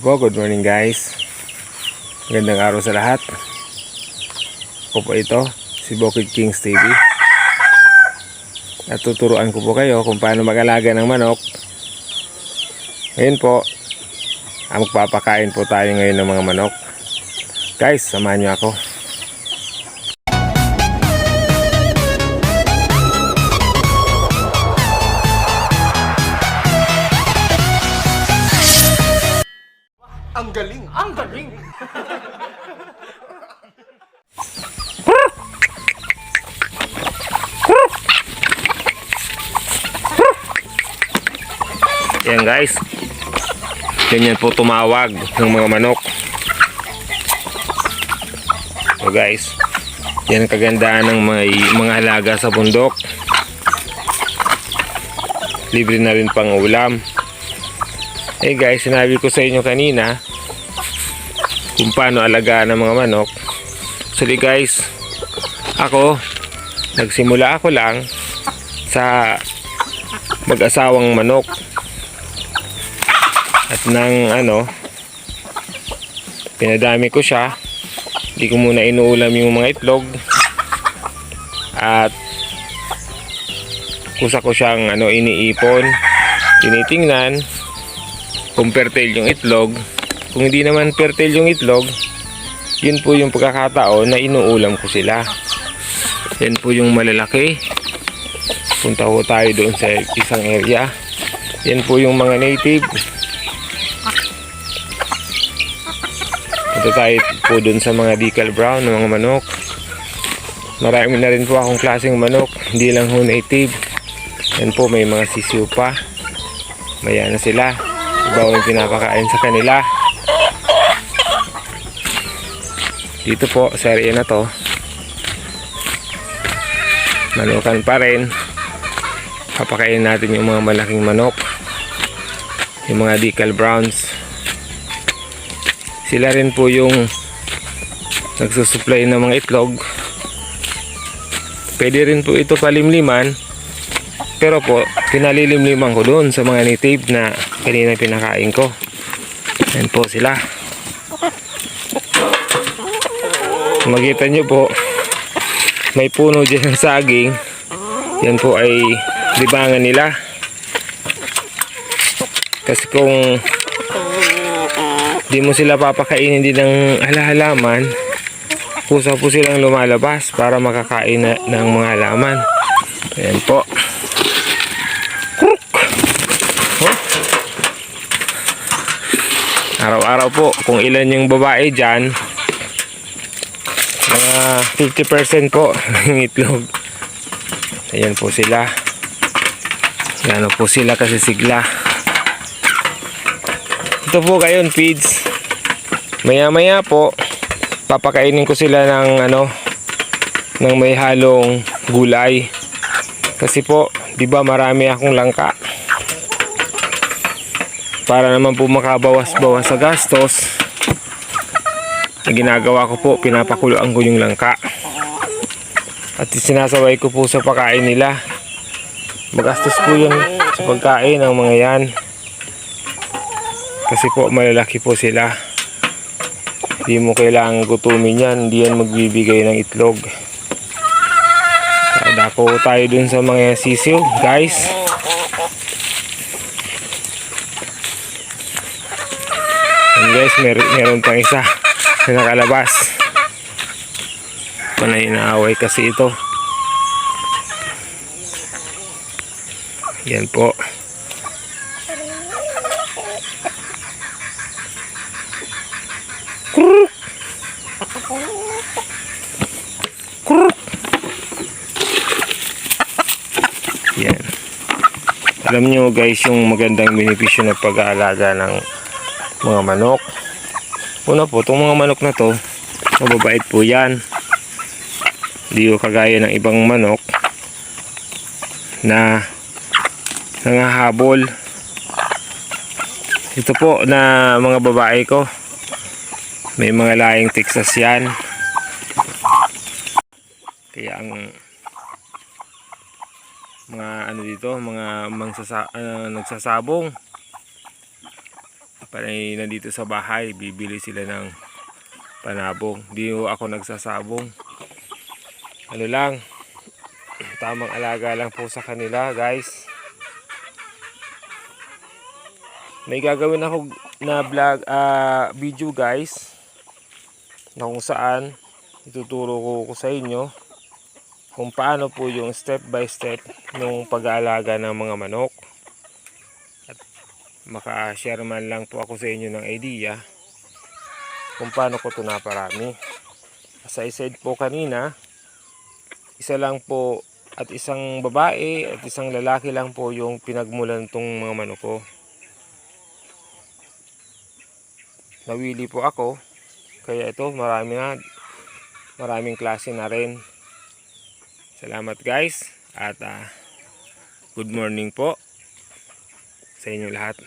Po, good morning guys. Magandang araw sa lahat. Ako po ito, si Bukid Kings TV. At tuturuan ko po kayo kung paano mag-alaga ng manok. Ngayon po, ah, magpapakain po tayo ngayon ng mga manok. Guys, samahan niyo ako. Yan guys. Ganyan po tumawag ng mga manok. So guys, yan ang kagandahan ng mga, mga halaga sa bundok. Libre na rin pang ulam. Eh guys, sinabi ko sa inyo kanina kung paano alagaan ng mga manok. Actually guys, ako, nagsimula ako lang sa mag-asawang manok. At nang ano pinadami ko siya hindi ko muna inuulam yung mga itlog. At kusa ko siyang ano iniipon. Tinitingnan kung fertile yung itlog kung hindi naman fertile yung itlog yun po yung pagkakataon na inuulam ko sila yan po yung malalaki punta ho tayo doon sa isang area yan po yung mga native Punta tayo po dun sa mga decal brown mga manok. Marami na rin po akong klaseng manok. Hindi lang ho native. Yan po may mga sisiw pa. Maya na sila. Iba yung pinapakain sa kanila. Dito po sa na to. Manukan pa rin. Papakain natin yung mga malaking manok. Yung mga decal browns sila rin po yung nagsusupply ng mga itlog pwede rin po ito palimliman pero po pinalilimliman ko doon sa mga native na kanina pinakain ko yan po sila makita nyo po may puno dyan ng saging yan po ay libangan nila kasi kung di mo sila papakainin din ng halahalaman kusa po silang lumalabas para makakain na, ng mga halaman ayan po! Oh. araw-araw po kung ilan yung babae dyan mga 50% po ng itlog ayan po sila Gano po sila kasi sigla ito po gayon feeds. Maya maya po papakainin ko sila ng ano ng may halong gulay. Kasi po, 'di ba marami akong langka. Para naman po makabawas-bawas sa gastos. Ang ginagawa ko po, pinapakuluan ko yung langka. At sinasaway ko po sa pagkain nila. Magastos po yun sa pagkain ng mga yan. Kasi po malalaki po sila. Hindi mo kailangan gutumin yan. Hindi yan magbibigay ng itlog. Kada po tayo dun sa mga sisiw, guys. And guys, mer meron pang isa na nakalabas. Panay na away kasi ito. Yan po. Yan. Alam nyo guys yung magandang benepisyo ng pag-aalaga ng mga manok. Una po, itong mga manok na to, mababait po yan. Hindi ko kagaya ng ibang manok na nangahabol. Ito po na mga babae ko. May mga laing Texas yan. Kaya ang mga ano dito, mga mangsasa, ah, nagsasabong panay nandito sa bahay, bibili sila ng panabong. Di ako nagsasabong. Ano lang, tamang alaga lang po sa kanila guys. May gagawin ako na vlog, ah, video guys na kung saan ituturo ko, ko sa inyo kung paano po yung step by step ng pag-aalaga ng mga manok maka-share man lang po ako sa inyo ng idea kung paano ko ito naparami. As I said po kanina isa lang po at isang babae at isang lalaki lang po yung pinagmulan tong mga manok ko. Nawili po ako kaya ito marami na maraming klase na rin. Salamat guys at ah, good morning po sa inyo lahat